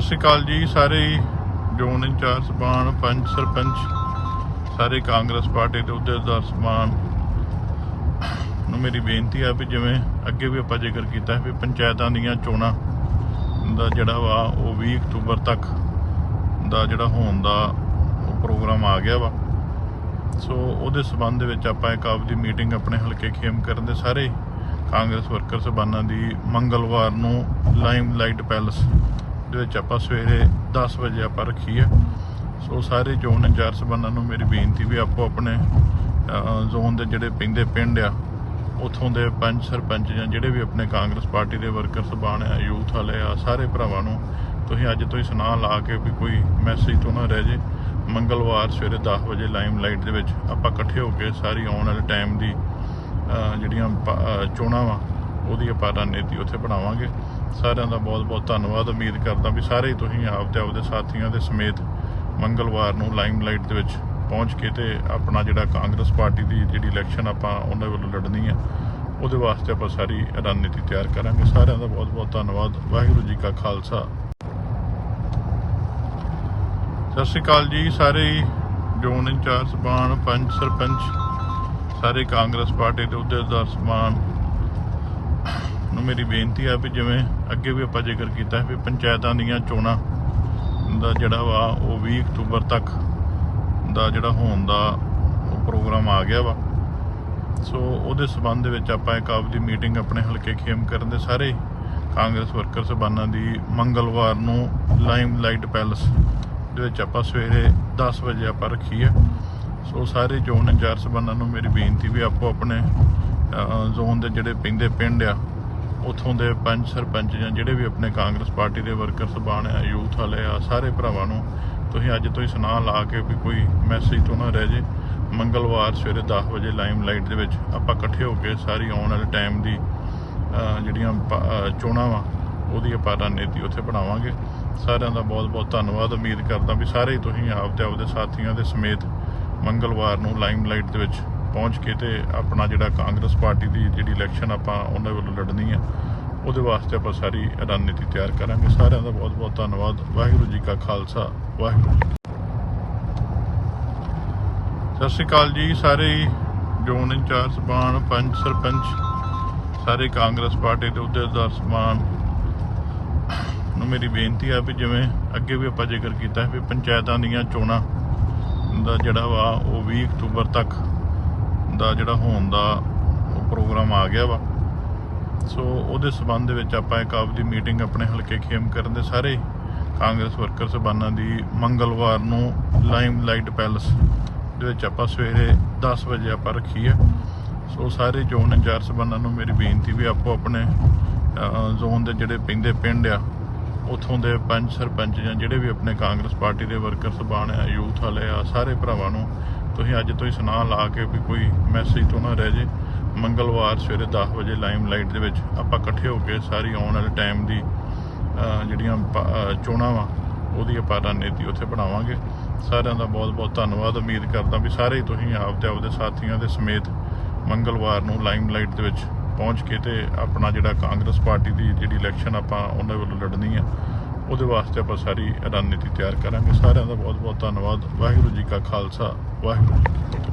ਸਤਿ ਸ਼੍ਰੀ ਅਕਾਲ ਜੀ, ਸਾਰੇ ਜ਼ੋਨ ਇੰਚਾਰਜ ਸਮਾਨ ਪੰਚ ਸਰਪੰਚ, ਸਾਰੇ ਕਾਂਗਰਸ ਪਾਰਟੀ ਦੇ ਅਹੁਦੇਦਾਰ ਸਮਾਨ ਨੂੰ ਮੇਰੀ ਬੇਨਤੀ ਆ ਵੀ ਜਿਵੇਂ ਅੱਗੇ ਵੀ ਆਪਾਂ ਜ਼ਿਕਰ ਕੀਤਾ ਹੈ ਵੀ ਪੰਚਾਇਤਾਂ ਦੀਆਂ ਚੋਣਾਂ ਦਾ ਜਿਹੜਾ ਵਾ, ਉਹ 20 ਅਕਤੂਬਰ ਤੱਕ ਦਾ ਜਿਹੜਾ ਹੋਣ ਦਾ ਉਹ ਪ੍ਰੋਗਰਾਮ ਆ ਗਿਆ ਵਾ। ਸੋ ਉਹਦੇ ਸਬੰਧ ਵਿੱਚ ਆਪਾਂ ਇੱਕ ਆਪਦੀ ਮੀਟਿੰਗ ਆਪਣੇ ਹਲਕੇ ਖੇਮ ਕਰਨ ਦੇ ਸਾਰੇ ਕਾਂਗਰਸ ਵਰਕਰ ਸਭਾਨਾਂ ਦੀ ਮੰਗਲਵਾਰ ਨੂੰ ਲਾਈਮ ਲਾਈਟ ਪੈਲਸ ਦੇ ਵਿੱਚ ਆਪਾਂ ਸਵੇਰੇ 10 ਵਜੇ ਆਪਾਂ ਰੱਖੀ ਹੈ ਸੋ ਸਾਰੇ ਜ਼ੋਨ ਇੰਚਾਰਜ ਸਭਾਨਾਂ ਨੂੰ ਮੇਰੀ ਬੇਨਤੀ ਵੀ ਆਪੋ ਆਪਣੇ ਜ਼ੋਨ ਦੇ ਜਿਹੜੇ ਪੈਂਦੇ ਪਿੰਡ ਆ, ਉਥੋਂ ਦੇ ਪੰਚ ਸਰਪੰਚ ਜਾਂ ਜਿਹੜੇ ਵੀ ਆਪਣੇ ਕਾਂਗਰਸ ਪਾਰਟੀ ਦੇ ਵਰਕਰ ਸਭਾਨ ਆ ਯੂਥ ਵਾਲੇ ਆ, ਸਾਰੇ ਭਰਾਵਾਂ ਨੂੰ ਤੁਸੀਂ ਅੱਜ ਤੋਂ ਹੀ ਸੁਨਾਹ ਲਾ ਕੇ ਵੀ ਕੋਈ ਮੈਸੇਜ ਤੋਂ ਨਾ ਰਹਿ ਜੇ। ਮੰਗਲਵਾਰ ਸਵੇਰੇ 10 ਵਜੇ ਲਾਈਮ ਲਾਈਟ ਦੇ ਵਿੱਚ ਆਪਾਂ ਇਕੱਠੇ ਹੋ ਕੇ ਸਾਰੀ ਆਉਣ ਵਾਲੇ ਟਾਈਮ ਦੀ ਜਿਹੜੀਆਂ ਚੋਣਾਂ ਵਾ ਉਹਦੀ ਆਪਾਂ ਰਣਨੀਤੀ ਉੱਥੇ ਬਣਾਵਾਂਗੇ। ਸਾਰਿਆਂ ਦਾ ਬਹੁਤ ਬਹੁਤ ਧੰਨਵਾਦ। ਉਮੀਦ ਕਰਦਾ ਵੀ ਸਾਰੇ ਹੀ ਤੁਸੀਂ ਆਪ ਤੇ ਆਪਦੇ ਸਾਥੀਆਂ ਦੇ ਸਮੇਤ ਮੰਗਲਵਾਰ ਨੂੰ ਲਾਈਮ ਲਾਈਟ ਦੇ ਵਿੱਚ ਪਹੁੰਚ ਕੇ ਤੇ ਆਪਣਾ ਜਿਹੜਾ ਕਾਂਗਰਸ ਪਾਰਟੀ ਦੀ ਜਿਹੜੀ ਇਲੈਕਸ਼ਨ ਆਪਾਂ ਉਹਨਾਂ ਵੱਲੋਂ ਲੜਨੀ ਹੈ ਉਹਦੇ ਵਾਸਤੇ ਆਪਾਂ ਸਾਰੀ ਰਣਨੀਤੀ ਤਿਆਰ ਕਰਾਂਗੇ। ਸਾਰਿਆਂ ਦਾ ਬਹੁਤ ਬਹੁਤ ਧੰਨਵਾਦ। ਵਾਹਿਗੁਰੂ ਜੀ ਕਾ ਖਾਲਸਾ। ਸਤਿ ਸ਼੍ਰੀ ਅਕਾਲ ਜੀ। ਸਾਰੇ ਜ਼ੋਨ ਇੰਚਾਰਜ ਸਮਾਨ ਪੰਚ ਸਰਪੰਚ, ਸਾਰੇ ਕਾਂਗਰਸ ਪਾਰਟੀ ਦੇ ਅਹੁਦੇਦਾਰ ਸਮਾਨ ਨੂੰ ਮੇਰੀ ਬੇਨਤੀ ਆ ਵੀ ਜਿਵੇਂ ਅੱਗੇ ਵੀ ਆਪਾਂ ਜ਼ਿਕਰ ਕੀਤਾ ਵੀ ਪੰਚਾਇਤਾਂ ਦੀਆਂ ਚੋਣਾਂ ਦਾ ਜਿਹੜਾ ਵਾ, ਉਹ 20 ਅਕਤੂਬਰ ਤੱਕ ਦਾ ਜਿਹੜਾ ਹੋਣ ਦਾ ਉਹ ਪ੍ਰੋਗਰਾਮ ਆ ਗਿਆ ਵਾ। ਸੋ ਉਹਦੇ ਸਬੰਧ ਦੇ ਵਿੱਚ ਆਪਾਂ ਇੱਕ ਆਪਦੀ ਮੀਟਿੰਗ ਆਪਣੇ ਹਲਕੇ ਖੇਮ ਕਰਨ ਦੇ ਸਾਰੇ ਕਾਂਗਰਸ ਵਰਕਰ ਸਭਾਨਾਂ ਦੀ ਮੰਗਲਵਾਰ ਨੂੰ ਲਾਈਮ ਲਾਈਟ ਪੈਲਸ ਦੇ ਵਿੱਚ ਆਪਾਂ ਸਵੇਰੇ 10 ਵਜੇ ਆਪਾਂ ਰੱਖੀ ਹੈ ਸੋ ਸਾਰੇ ਜ਼ੋਨ ਚਾਰ ਸਭਾਨਾਂ ਨੂੰ ਮੇਰੀ ਬੇਨਤੀ ਵੀ ਆਪੋ ਆਪਣੇ ਜ਼ੋਨ ਦੇ ਜਿਹੜੇ ਪੈਂਦੇ ਪਿੰਡ ਆ ਉਥੋਂ ਦੇ ਪੰਚ ਸਰਪੰਚ ਜਾਂ ਜਿਹੜੇ ਵੀ ਆਪਣੇ ਕਾਂਗਰਸ ਪਾਰਟੀ ਦੇ ਵਰਕਰ ਸਭਾਨ ਆ, ਯੂਥ ਵਾਲੇ ਆ, ਸਾਰੇ ਭਰਾਵਾਂ ਨੂੰ ਤੁਸੀਂ ਅੱਜ ਤੋਂ ਹੀ ਸੁਨਾਹ ਲਾ ਕੇ ਵੀ ਕੋਈ ਮੈਸੇਜ ਤੋਂ ਨਾ ਰਹਿ ਜੇ। ਮੰਗਲਵਾਰ ਸਵੇਰੇ 10 ਵਜੇ ਲਾਈਮ ਲਾਈਟ ਦੇ ਵਿੱਚ ਆਪਾਂ ਇਕੱਠੇ ਹੋ ਕੇ ਸਾਰੀ ਆਉਣ ਵਾਲੇ ਟਾਈਮ ਦੀ ਜਿਹੜੀਆਂ ਚੋਣਾਂ ਵਾ, ਉਹਦੀ ਆਪਾਂ ਰਣਨੀਤੀ ਉੱਥੇ ਬਣਾਵਾਂਗੇ। ਸਾਰਿਆਂ ਦਾ ਬਹੁਤ ਬਹੁਤ ਧੰਨਵਾਦ। ਉਮੀਦ ਕਰਦਾ ਵੀ ਸਾਰੇ ਹੀ ਤੁਸੀਂ ਆਪ ਤੇ ਆਪਦੇ ਸਾਥੀਆਂ ਦੇ ਸਮੇਤ ਮੰਗਲਵਾਰ ਨੂੰ ਲਾਈਮ ਲਾਈਟ ਦੇ ਵਿੱਚ ਪਹੁੰਚ ਕੇ ਤੇ ਆਪਣਾ ਜਿਹੜਾ ਕਾਂਗਰਸ ਪਾਰਟੀ ਦੀ ਜਿਹੜੀ ਇਲੈਕਸ਼ਨ ਆਪਾਂ ਉਹਨਾਂ ਵੱਲੋਂ ਲੜਨੀ ਹੈ ਉਹਦੇ ਵਾਸਤੇ ਆਪਾਂ ਸਾਰੀ ਰਣਨੀਤੀ ਤਿਆਰ ਕਰਾਂਗੇ। ਸਾਰਿਆਂ ਦਾ ਬਹੁਤ ਬਹੁਤ ਧੰਨਵਾਦ। ਵਾਹਿਗੁਰੂ ਜੀ ਕਾ ਖਾਲਸਾ। ਵਾਹਿਗੁਰੂ ਜੀ ਸਤਿ ਸ਼੍ਰੀ ਅਕਾਲ ਜੀ ਸਾਰੇ। ਜ਼ੋਨ ਇੰਚਾਰਜ ਸਮਾਨ ਪੰਚ ਸਰਪੰਚ, ਸਾਰੇ ਕਾਂਗਰਸ ਪਾਰਟੀ ਦੇ ਅਹੁਦੇਦਾਰ ਸਮਾਨ ਨੂੰ ਮੇਰੀ ਬੇਨਤੀ ਆ ਵੀ ਜਿਵੇਂ ਅੱਗੇ ਵੀ ਆਪਾਂ ਜ਼ਿਕਰ ਕੀਤਾ ਹੈ ਵੀ ਪੰਚਾਇਤਾਂ ਦੀਆਂ ਚੋਣਾਂ ਦਾ ਜਿਹੜਾ ਵਾ ਉਹ 20 ਅਕਤੂਬਰ ਤੱਕ ਦਾ ਜਿਹੜਾ ਹੋਣ ਦਾ ਉਹ ਪ੍ਰੋਗਰਾਮ ਆ ਗਿਆ ਵਾ। ਸੋ ਉਹਦੇ ਸਬੰਧ ਦੇ ਵਿੱਚ ਆਪਾਂ ਇੱਕ ਆਪਦੀ ਮੀਟਿੰਗ ਆਪਣੇ ਹਲਕੇ ਖੇਮ ਕਰਨ ਦੇ ਸਾਰੇ ਕਾਂਗਰਸ ਵਰਕਰ ਸਭਾਨਾਂ ਦੀ ਮੰਗਲਵਾਰ ਨੂੰ ਲਾਈਮ ਲਾਈਟ ਪੈਲਸ ਦੇ ਵਿੱਚ ਆਪਾਂ ਸਵੇਰੇ 10 ਵਜੇ ਆਪਾਂ ਰੱਖੀ ਹੈ ਸੋ ਸਾਰੇ ਜ਼ੋਨ ਇੰਚਾਰਜ ਸਭਾਨਾਂ ਨੂੰ ਮੇਰੀ ਬੇਨਤੀ ਵੀ ਆਪੋ ਆਪਣੇ ਜ਼ੋਨ ਦੇ ਜਿਹੜੇ ਪੈਂਦੇ ਪਿੰਡ ਆ, ਉਥੋਂ ਦੇ ਪੰਚ ਸਰਪੰਚ ਜਾਂ ਜਿਹੜੇ ਵੀ ਆਪਣੇ ਕਾਂਗਰਸ ਪਾਰਟੀ ਦੇ ਵਰਕਰ ਸਭਾਨ ਆ ਯੂਥ ਵਾਲੇ ਆ, ਸਾਰੇ ਭਰਾਵਾਂ ਨੂੰ ਤੁਸੀਂ ਅੱਜ ਤੋਂ ਹੀ ਸੁਨਾਹ ਲਾ ਕੇ ਵੀ ਕੋਈ ਮੈਸੇਜ ਤੋਂ ਨਾ ਰਹਿ ਜੇ। ਮੰਗਲਵਾਰ ਸਵੇਰੇ 10 ਵਜੇ ਲਾਈਮ ਲਾਈਟ ਦੇ ਵਿੱਚ ਆਪਾਂ ਇਕੱਠੇ ਹੋ ਕੇ ਸਾਰੀ ਆਉਣ ਵਾਲੇ ਟਾਈਮ ਦੀ ਜਿਹੜੀਆਂ ਚੋਣਾਂ ਵਾ, ਉਹਦੀ ਆਪਾਂ ਰਣਨੀਤੀ ਉੱਥੇ ਬਣਾਵਾਂਗੇ। ਸਾਰਿਆਂ ਦਾ ਬਹੁਤ ਬਹੁਤ ਧੰਨਵਾਦ। ਉਮੀਦ ਕਰਦਾ ਵੀ ਸਾਰੇ ਹੀ ਤੁਸੀਂ ਆਪ ਤੇ ਆਪਦੇ ਸਾਥੀਆਂ ਦੇ ਸਮੇਤ ਮੰਗਲਵਾਰ ਨੂੰ ਲਾਈਮ ਲਾਈਟ ਦੇ ਵਿੱਚ ਪਹੁੰਚ ਕੇ ਤੇ ਆਪਣਾ ਜਿਹੜਾ ਕਾਂਗਰਸ ਪਾਰਟੀ ਦੀ ਜਿਹੜੀ ਇਲੈਕਸ਼ਨ ਆਪਾਂ ਉਹਨਾਂ ਵੱਲੋਂ ਲੜਨੀ ਆ ਉਹਦੇ ਵਾਸਤੇ ਆਪਾਂ ਸਾਰੀ ਰਣਨੀਤੀ ਤਿਆਰ ਕਰਾਂਗੇ। ਸਾਰਿਆਂ ਦਾ ਬਹੁਤ ਬਹੁਤ ਧੰਨਵਾਦ। ਵਾਹਿਗੁਰੂ ਜੀ ਕਾ ਖਾਲਸਾ, ਵਾਹਿਗੁਰੂ ਜੀ ਕੀ ਫਤਿਹ।